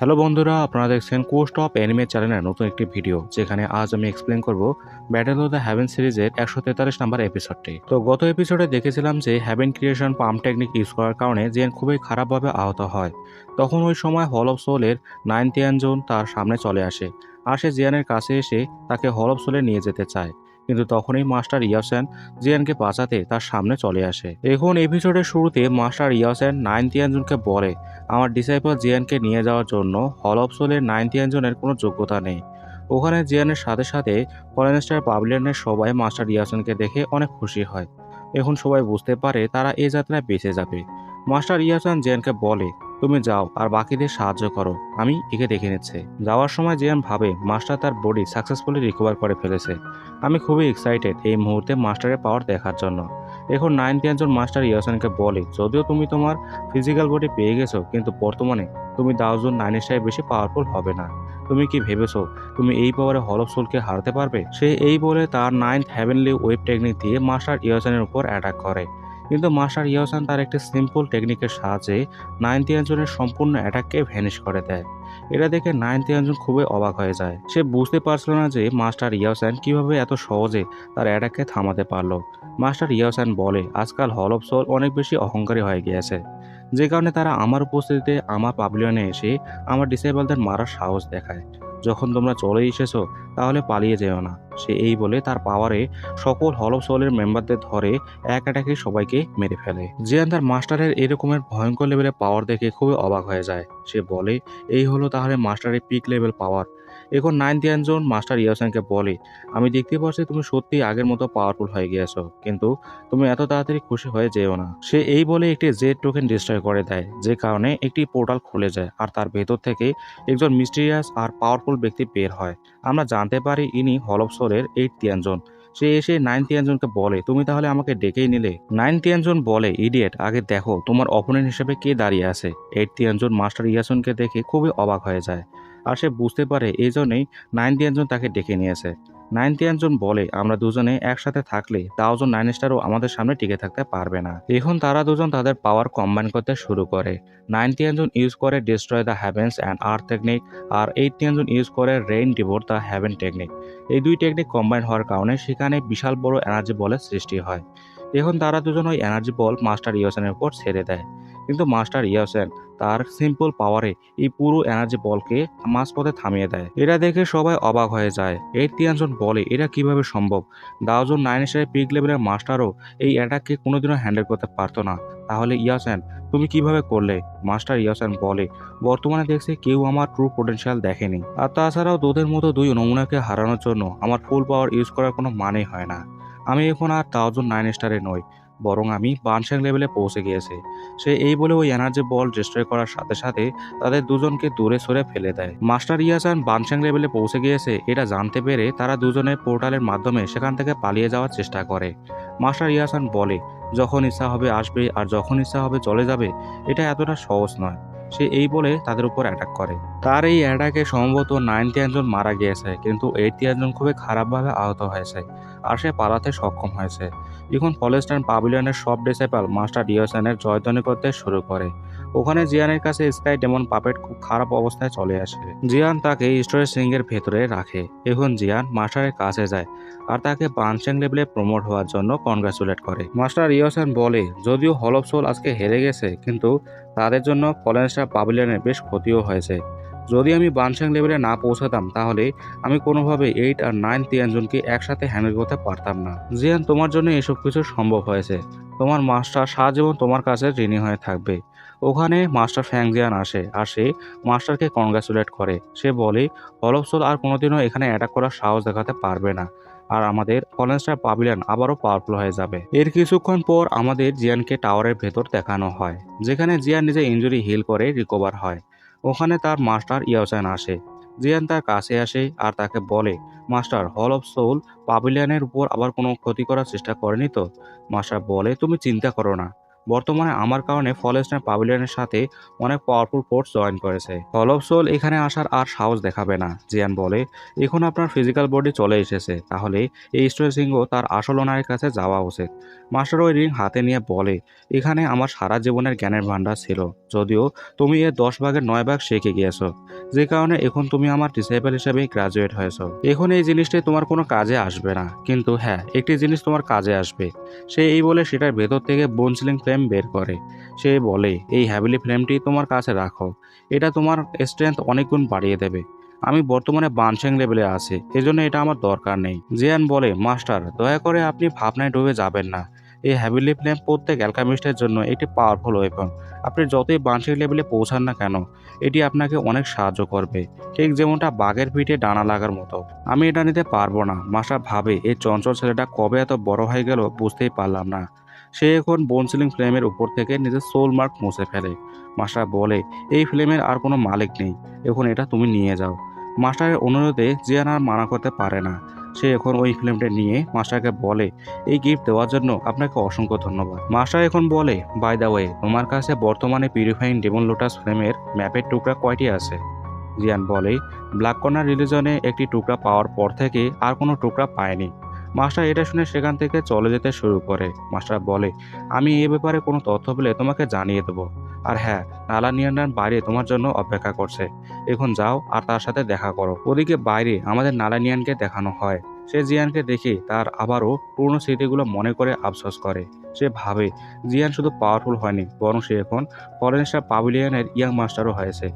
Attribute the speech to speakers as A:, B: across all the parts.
A: Hello বন্ধুরা, আপনারা দেখছেন কোস্ট অফ অ্যানিমে চ্যানেলের নতুন একটি ভিডিও যেখানে আজ আমি এক্সপ্লেন করব ব্যাটেল অফ দ্য হ্যাভেন সিরিজের একশো তেতাল্লিশ নাম্বার এপিসোডটি তো গত এপিসোডে দেখেছিলাম যে heaven creation pump technique use করার কারণে জেন খুবই খারাপভাবে আহত হয়। তখন ওই সময় হল অফ সোলের নাইন তিয়ানজন তার সামনে চলে আসে, আর সে জিয়ানের কাছে এসে তাকে হল অফ সোলে নিয়ে যেতে চায়। কিন্তু তখনই মাস্টার ইয়াসেন জিয়ানকে বাঁচাতে তার সামনে চলে আসে। এখন এপিসোডের শুরুতে মাস্টার ইয়াসেন নাইন তিয়ানজনকে বলে, আমার ডিসাইপল জিয়ানকে নিয়ে যাওয়ার জন্য হল অফ সোলের নাইন তিয়ানজনের কোনো যোগ্যতা নেই। ওখানে জিয়ানের সাথে সাথে ফরেনস্টার পাবলিয়ানের সবাই মাস্টার ইয়াসেনকে দেখে অনেক খুশি হয়। এখন সবাই বুঝতে পারে তারা এই যাত্রায় বেঁচে যাবে। মাস্টার ইয়াসান জিয়ানকে বলে তুমি যাও আর বাকিদের সাহায্য করো। আমি একে দেখে নিচ্ছে। যাওয়ার সময় জিয়ান ভাবে, মাস্টার তার বডি সাকসেসফুলি রিকভার করে ফেলেছে। আমি খুবই এক্সাইটেড এই মুহূর্তে মাস্টারের পাওয়ার দেখার জন্য। এখন নাইন তিয়ানজন মাস্টার ইয়াসানকে বলে, যদিও তুমি তোমার ফিজিক্যাল বডি পেয়ে গেছো, কিন্তু বর্তমানে তুমি দাউজন নাইনের সাহেব বেশি পাওয়ারফুল হবে না। তুমি কি ভেবেছো তুমি এই পাওয়ারে হল অফ সোলকে হারাতে পারবে? সে এই বলে তার নাইন্থ হ্যাভেনলি ওয়েব টেকনিক দিয়ে মাস্টার ইয়াসানের উপর অ্যাটাক করে। কিন্তু মাস্টার ইয়াসান তার একটি সিম্পল টেকনিকের সাহায্যে নাইন তিয়ানজনের সম্পূর্ণ অ্যাটাককে ভ্যানিশ করে দেয়। এটা দেখে নাইন তিয়ানজন খুবই অবাক হয়ে যায়। সে বুঝতে পারছিল না যে মাস্টার ইয়াসান কীভাবে এত সহজে তার অ্যাটাককে থামাতে পারল। মাস্টার ইয়াসান বলে, আজকাল হল অফ সোল অনেক বেশি অহংকারী হয়ে গিয়েছে। যে কারণে তারা আমার উপস্থিতিতে আমার পাবলিয়নে এসে আমার ডিসেবলদের মারার সাহস দেখায়। যখন তোমরা চলে এসেছ, তাহলে পালিয়ে যেও না। সে এই বলে তার পাওয়ারে সকল হল অফ মেম্বারদের ধরে এক অ্যাটাকে সবাইকে মেরে ফেলে। জিয়ান তার মাস্টারের এরকমের ভয়ঙ্কর লেভেলের পাওয়ার দেখে খুবই অবাক হয়ে যায়। সে বলে, এই হলো তাহলে মাস্টারের পিক লেভেল পাওয়ার এখন নাইন তিয়ানজন মাস্টার ইয়াসানকে বলে, আমি দেখতে পাচ্ছি তুমি সত্যি আগের মতো পাওয়ারফুল হয়ে গিয়েছো, কিন্তু তুমি এত তাড়াতাড়ি খুশি হয়ে যেও না। সে এই বলে একটি জেড টোকেন ডিস্ট্রয় করে দেয়, যে কারণে একটি পোর্টাল খুলে যায়, আর তার ভেতর থেকে একজন মিস্টিরিয়াস আর পাওয়ারফুল ব্যক্তি বের হয়। আমরা জানতে পারি ইনি হল অফ সোলের এইট তিয়ানজন সে এসে নাইন তিয়ানজনকে বলে, তুমি তাহলে আমাকে ডেকেই নিলে? নাইন তিয়ানজন বলে ইডিয়েট আগে দেখো তোমার অপোনেন্ট হিসেবে কে দাঁড়িয়ে আছে। এইট তিয়ানজন মাস্টার ইয়াসনকে দেখে খুবই অবাক হয়ে যায়। আর সে বুঝতে পারে এই জন্যই নাইন তিয়ানজন তাকে ডেকে নিয়েছে। নাইন তিয়ানজন বলে, আমরা দুজনে একসাথে থাকলে তাওজন নাইন স্টারও আমাদের সামনে টিকে থাকতে পারবে না। এখন তারা দুজন তাদের পাওয়ার কম্বাইন করতে শুরু করে। নাইন তিয়ানজন ইউজ করে destroy the heavens and earth technique R eight তিয়ানজন ইউজ করে rain devour the heaven technique এই দুই টেকনিক কম্বাইন হওয়ার কারণে সেখানে বিশাল বড় এনার্জি বলের সৃষ্টি হয়। এখন তারা দুজন ওই এনার্জি বল মাস্টার ইয়াসেনের উপর ছেড়ে দেয়। কিন্তু মাস্টার ইয়াসেন তার সিম্পল পাওয়ারে এই পুরো এনার্জি বলকে মাঝপথে থামিয়ে দেয়। এটা দেখে সবাই অবাক হয়ে যায়। এই তিয়ানজন বলে, এটা কীভাবে সম্ভব? দাওজন নাইন স্টারের পিক লেভেলের মাস্টারও এই অ্যাটাককে কোনোদিনও হ্যান্ডেল করতে পারতো না। তাহলে ইয়াসেন তুমি কীভাবে করলে? মাস্টার ইয়াসেন বলে, বর্তমানে দেখছি কেউ আমার ট্রু পোটেনশিয়াল দেখেনি। আর তাছাড়াও তোদের মতো দুই নমুনাকে হারানোর জন্য আমার ফুল পাওয়ার ইউজ করার কোনো মানেই হয় না। আমি এখন আর থাউজেন্ড নাইন স্টারে নই, বরং আমি বানশ্যাং লেভেলে পৌঁছে গিয়েছে। সে এই বলে ওই এনার্জি বল ডিস্ট্রয় করার সাথে সাথে তাদের দুজনকে দূরে সরে ফেলে দেয়। মাস্টার ইয়াসান বানশ্যাং লেভেলে পৌঁছে গিয়েছে এটা জানতে পেরে তারা দুজনে পোর্টালের মাধ্যমে সেখান থেকে পালিয়ে যাওয়ার চেষ্টা করে। মাস্টার ইয়াসান বলে, যখন ইচ্ছা হবে আসবে আর যখন ইচ্ছা হবে চলে যাবে, এটা এতটা সহজ নয়। সে এই বলে তাদের উপর অ্যাটাক করে। তার এই অ্যাটাকে সম্ভবত নাইন তিয়ানজন মারা গিয়েছে, কিন্তু এইট তিয়ানজন খুবই খারাপভাবে আহত হয়েছে, আর সে পালাতে সক্ষম হয়েছে। এখন ফলেস্টার্ন পাভিলিয়নের সব ডিসেপাল মাস্টার ডিওসেনের জয়ধ্বনি করতে শুরু করে, ওখানে জিয়ানের কাছে স্কাই ডেমন পাপেট খুব খারাপ অবস্থায় চলে আসে। জিয়ান তাকে স্টোরেজ সিং এর ভেতরে রাখে। এখন জিয়ান মাস্টারের কাছে যায় আর তাকে বানশেং লেভেলে প্রমোট হওয়ার জন্য কনগ্রাচুলেট করে। মাস্টার ইয়োসেন বলে, যদিও হল অফ সোল আজকে হেরে গেছে, কিন্তু তাদের জন্য ফলেন্সটার পাভিলিয়নের বেশ ক্ষতিও হয়েছে। যদি আমি বানসাং লেভেলে না পৌঁছাতাম, তাহলে আমি কোনোভাবে এইট আর নাইন তিয়ানজনকে একসাথে হ্যান্ডেল করতে পারতাম না। জিয়ান, তোমার জন্য এসব কিছু সম্ভব হয়েছে। তোমার মাস্টার সারাজীবন তোমার কাছে ঋণী হয়ে থাকবে। ওখানে মাস্টার ফ্যাংজিয়ান আসে আর সে মাস্টারকে কনগ্রাচুলেট করে। সে বলে হলফসোল আর কোনোদিনও এখানে অ্যাটাক করার সাহস দেখাতে পারবে না। আর আমাদের কলেন্সটার পাবিলিয়ান আবারও পাওয়ারফুল হয়ে যাবে। এর কিছুক্ষণ পর আমাদের জিয়ানকে টাওয়ারের ভেতর দেখানো হয়, যেখানে জিয়ান নিজে ইঞ্জুরি হিল করে রিকভার হয়। ওখানে তার মাস্টার ইয়াসান আসে। জিয়ান তার কাছে আসে আর তাকে বলে মাস্টার হল অফ সোল পাভিলিয়ানের উপর আবার কোনো ক্ষতি করার চেষ্টা করেনি তো? মাস্টার বলে, তুমি চিন্তা করো না। বর্তমানে আমার কারণে ফলেস্টার পাভিলিয়নের সাথে অনেক পাওয়ারফুল ফোর্স জয়েন করেছে। হল অফ সোল এখানে আসার আর সাহস দেখাবে না, জিয়ান বলে। এখন আপনার ফিজিক্যাল বডি চলে এসেছে, তাহলে এই সিংহ তার আসল ওনারের কাছে যাওয়া উচিত। মাস্টার ওই রিং হাতে নিয়ে বলে, এখানে আমার সারা জীবনের জ্ঞানের ভান্ডার ছিল, যদিও তুমি এর দশ ভাগের নয় ভাগ শিখে গিয়েছো। যে কারণে এখন তুমি আমার ডিসেবল হিসেবে গ্রাজুয়েট হয়েছো। এখন এই জিনিসটি তোমার কোনো কাজে আসবে না। কিন্তু হ্যাঁ একটি জিনিস তোমার কাজে আসবে। সে এই বলে সেটার ভেতর থেকে বোনসিলিং ফ্লেম বের করে। সে বলে, এই হ্যাভিলি ফ্লেমটি তোমার কাছে রাখো। এটা তোমার স্ট্রেংথ অনেক গুণ বাড়িয়ে দেবে। আমি বর্তমানে বানসেং লেভেলে আছি। এজন্য এটা আমার দরকার নেই। জিয়ান বলে, মাস্টার, দয়া করে আপনি ভাবনায় ডুবে যাবেন না। এই হ্যাভিলি ফ্লেম প্রত্যেক অ্যালকামিস্টের জন্য একটি পাওয়ারফুল ওয়েপন আপনি যতই বানসিক লেভেলে পৌঁছান না কেন, এটি আপনাকে অনেক সাহায্য করবে। ঠিক যেমনটা বাঘের পিঠে ডানা লাগার মতো। আমি এটা নিতে পারব না। মাস্টার ভাবে, এই চঞ্চল ছেলেটা কবে এত বড় হয়ে গেল বুঝতেই পারলাম না। সে এখন বোনসিলিং ফ্লেমের উপর থেকে নিজের সোল মার্ক মুছে ফেলে। মাস্টার বলে, এই ফ্লেমের আর কোনো মালিক নেই। এখন এটা তুমি নিয়ে যাও। মাস্টারের অনুরোধে জিয়ান আর মানা করতে পারে না। সে এখন ওই ফিল্মটা নিয়ে মাস্টারকে বলে, এই গিফট দেওয়ার জন্য আপনাকে অসংখ্য ধন্যবাদ। মাস্টার এখন বলে বাই দ্য ওয়ে তোমার কাছে বর্তমানে পিউরিফাইং ডেমন লোটাস ফ্লেমের ম্যাপের টুকরা কয়টি আছে? জিয়ান বলে ব্ল্যাক কর্নার রিলিজনে একটি টুকরা পাওয়ার পর থেকে আর কোনো টুকরা পায়নি। মাস্টার এটা শুনে সেখান থেকে চলে যেতে শুরু করে। মাস্টার বলে, আমি এ ব্যাপারে কোনো তথ্য পেলে তোমাকে জানিয়ে দেবো। আর হ্যাঁ নালা নিয়ান্ডার বাইরে তোমার জন্য অপেক্ষা করছে। এখন যাও আর তার সাথে দেখা করো। ওদিকে বাইরে আমাদের নালানিয়ানকে দেখানো হয়। সে জিয়ানকে দেখে তার আবারও পুরনো স্মৃতিগুলো মনে করে আফসোস করে। সে ভাবে, জিয়ান শুধু পাওয়ারফুল হয়নি, বরং সে এখন ফরেনস্টার পাভিলিয়নের ইয়াং মাস্টারও হয়েছে।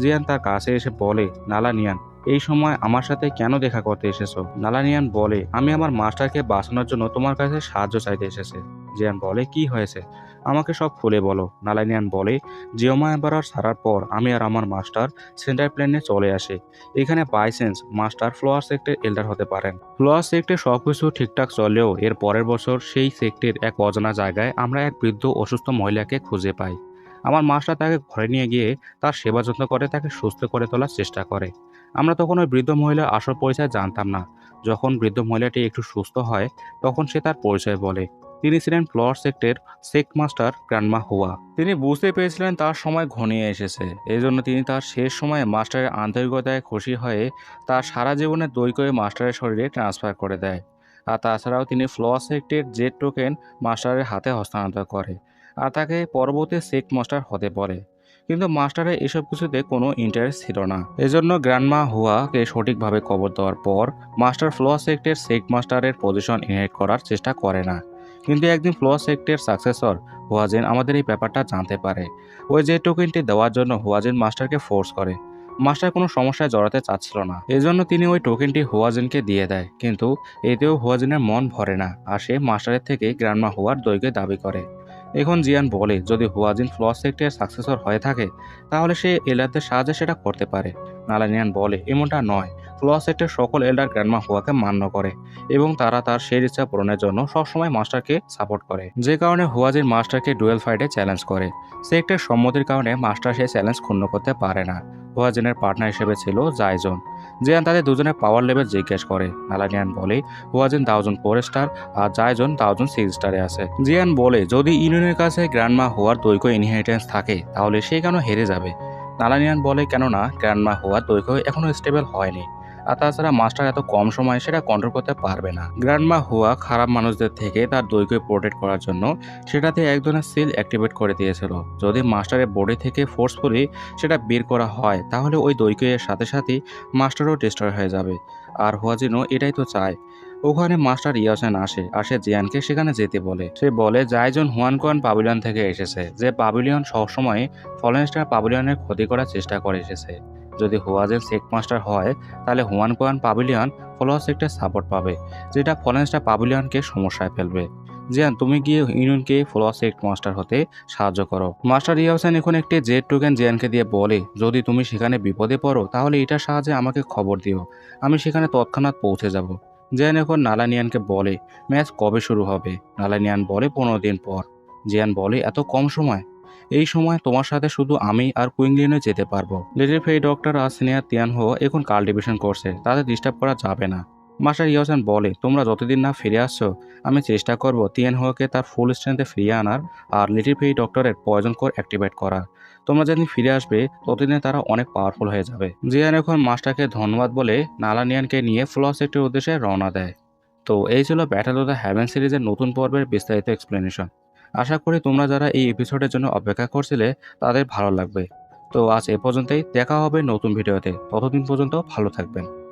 A: জিয়ান তার কাছে এসে বলে নালানিয়ান এই সময় আমার সাথে কেন দেখা করতে এসেছ? নালানিয়ান বলে, আমি আমার মাস্টারকে বাঁচানোর জন্য তোমার কাছে সাহায্য চাইতে এসেছে। জিয়ান বলে, কি হয়েছে? আমাকে সব খুলে বলো। নালানিয়ান বলে, জিওমা এম্পারার ছাড়ার পর আমি আর আমার মাস্টার সেন্টার প্ল্যানে চলে আসে। এখানে বাইসেন্স মাস্টার ফ্লোয়ার সেক্টর এল্ডার হতে পারেন। ফ্লোয়ার সেক্টরে সব কিছু ঠিকঠাক চললেও এর পরের বছর সেই সেক্টের এক অজানা জায়গায় আমরা এক বৃদ্ধ অসুস্থ মহিলাকে খুঁজে পাই। আমার মাস্টার তাকে ঘরে নিয়ে গিয়ে তার সেবা যত্ন করে, তাকে সুস্থ করে তোলার চেষ্টা করে। আমরা তখন ওই বৃদ্ধ মহিলার আসল পরিচয় জানতাম না। যখন বৃদ্ধ মহিলাটি একটু সুস্থ হয়, তখন সে তার পরিচয় বলে। তিনি ছিলেন ফ্লোয়ার সেক্টের সেক্ট মাস্টার গ্র্যান্ডমা হুয়া। তিনি বুঝতে পেরেছিলেন তার সময় ঘনিয়ে এসেছে। এই জন্য তিনি তার শেষ সময়ে মাস্টারের আন্তরিকতায় খুশি হয়ে তার সারা জীবনের দৈকয়ে মাস্টারের শরীরে ট্রান্সফার করে দেয়। আর তাছাড়াও তিনি ফ্লোয়ার সেক্টের জেড টোকেন মাস্টারের হাতে হস্তান্তর করে। আর তাকে পরবর্তী সেক্ট মাস্টার হতে পারে কিন্তু মাস্টারের এসব কিছুতে কোনো ইন্টারেস্ট ছিল না। এজন্য গ্র্যান্ডমা হুয়াকে সঠিকভাবে কবর দেওয়ার পর মাস্টার ফ্লোয়া সেক্টের সেক্ট মাস্টারের পজিশন ইনহেরিট করার চেষ্টা করে না। কিন্তু একদিন ফ্লোয়া সেক্টের সাকসেসর হুয়াজেন আমাদের এই ব্যাপারটা জানতে পারে। ওই যে টোকেনটি দেওয়ার জন্য হুয়াজেন মাস্টারকে ফোর্স করে। মাস্টার কোনো সমস্যায় জড়াতে চাচ্ছিল না। এজন্য তিনি ওই টোকেনটি হুয়াজেনকে দিয়ে দেয়। কিন্তু এতেও হুয়াজেনের মন ভরে না। আর সে মাস্টারের থেকে গ্র্যান্ডমা হুয়ার দৈকে দাবি করে। এখন জিয়ান বলে, যদি হুয়াজিন ফ্লস সেক্টের সাকসেসর হয়ে থাকে, তাহলে সে এলারদের সাহায্যে সেটা করতে পারে। নালানিয়ান বলে, এমনটা নয়। ফ্লস সেক্টের সকল এল্ডার গ্র্যান্ডমা হুয়াকে মান্য করে এবং তারা তার সেই ইচ্ছা পূরণের জন্য সবসময় মাস্টারকে সাপোর্ট করে। যে কারণে হুয়াজিন মাস্টারকে ডুয়েল ফাইটে চ্যালেঞ্জ করে। সে সেক্টের সম্মতির কারণে মাস্টার সেই চ্যালেঞ্জ ক্ষুণ্ণ করতে পারে না। হুয়াজিনের পার্টনার হিসেবে ছিল জাইজন। জিয়ান তাদের দুজনের পাওয়ার লেভেল জিজ্ঞেস করে। নালানিয়ান বলে, হুয়াজিন দাউজন ফোর স্টার আর জায়জন দাউজন সিক্স স্টারে আছে। জিয়ান বলে, যদি ইউনিয়নের কাছে গ্র্যান্ডমা হওয়ার দৈক্য ইনহেরিটেন্স থাকে, তাহলে সে কেন হেরে যাবে? নালানিয়ান বলে, কেননা গ্র্যান্ডমা হওয়ার দৈক্য এখনও স্টেবল হয়নি। আর তাছাড়া মাস্টার এত কম সময়ে সেটা কন্ট্রোল করতে পারবে না। গ্র্যান্ডমা হুয়া খারাপ মানুষদের থেকে তার দৈক্য প্রোটেক্ট করার জন্য সেটাতে এক ধরনের সিল অ্যাক্টিভেট করে দিয়েছিল। যদি মাস্টারের বডি থেকে ফোর্সফুলি সেটা বের করা হয়, তাহলে ওই দৈক্যের সাথে সাথে মাস্টারও ডিস্ট্রয় হয়ে যাবে। আর হুয়া যেন এটাই তো চায়, ওখানে মাস্টার ইয়াসেন আসে, আর সে জিয়ানকে সেখানে যেতে বলে। সে বলে জায়জন হুয়ান কোয়ান পাবিলিয়ন থেকে এসেছে, যে পাবিলিয়ন সবসময় ফলেনস্টার পাবিলিয়নের ক্ষতি করার চেষ্টা করে এসেছে। যদি হুয়াজেন সেক্ট মাস্টার হয়, তাহলে হুয়ান কোয়ান পাবিলিয়ন ফলোয়ার সেক্টর সাপোর্ট পাবে, যেটা ফলেনস্টার পাবিলিয়নকে সমস্যায় ফেলবে। জিয়ান, তুমি গিয়ে ইউনিয়নকে ফলোয়ার সেক্ট মাস্টার হতে সাহায্য করো। মাস্টার ইয়াসেন এখন একটি জেড টোকেন জিয়ানকে দিয়ে বলে, যদি তুমি সেখানে বিপদে পড়ো, তাহলে এটার সাহায্যে আমাকে খবর দিও। আমি সেখানে তৎক্ষণাৎ পৌঁছে যাব। জিয়ান এখন নালানিয়ানকে বলে, ম্যাচ কবে শুরু হবে? নালানিয়ান বলে, পনেরো দিন পর। জিয়ান বলে, এত কম সময়? এই সময় তোমার সাথে শুধু আমি আর কুইংলিনে যেতে পারব। লিটিল ফেই ডক্টর আর সিনিয়র তিয়ান হো এখন কাল্টিভেশন করছে, তাদের ডিস্টার্ব করা যাবে না। মাস্টার ইয়াসেন বলে, তোমরা যতদিন না ফিরে আসছো, আমি চেষ্টা করব তিয়ান হোকে তার ফুল স্ট্রেংথে ফিরিয়ে আনার আর লিটিল ফেই ডক্টরের পয়জন কোর অ্যাক্টিভেট করার তোমরা যেদিন ফিরে আসবে, ততদিনে তারা অনেক পাওয়ারফুল হয়ে যাবে। জিয়ান এখন মাস্টারকে ধন্যবাদ বলে নালানিয়ানকে নিয়ে ফ্লস একটির উদ্দেশ্যে রওনা দেয়। তো এই ছিল ব্যাটেল অফ দ্য হ্যাভেন সিরিজের নতুন পর্বের বিস্তারিত এক্সপ্লেনেশন আশা করি তোমরা যারা এই এপিসোডের জন্য অপেক্ষা করছিলে, তাদের ভালো লাগবে। তো আজ এ পর্যন্তই। দেখা হবে নতুন ভিডিওতে ততদিন পর্যন্ত ভালো থাকবেন।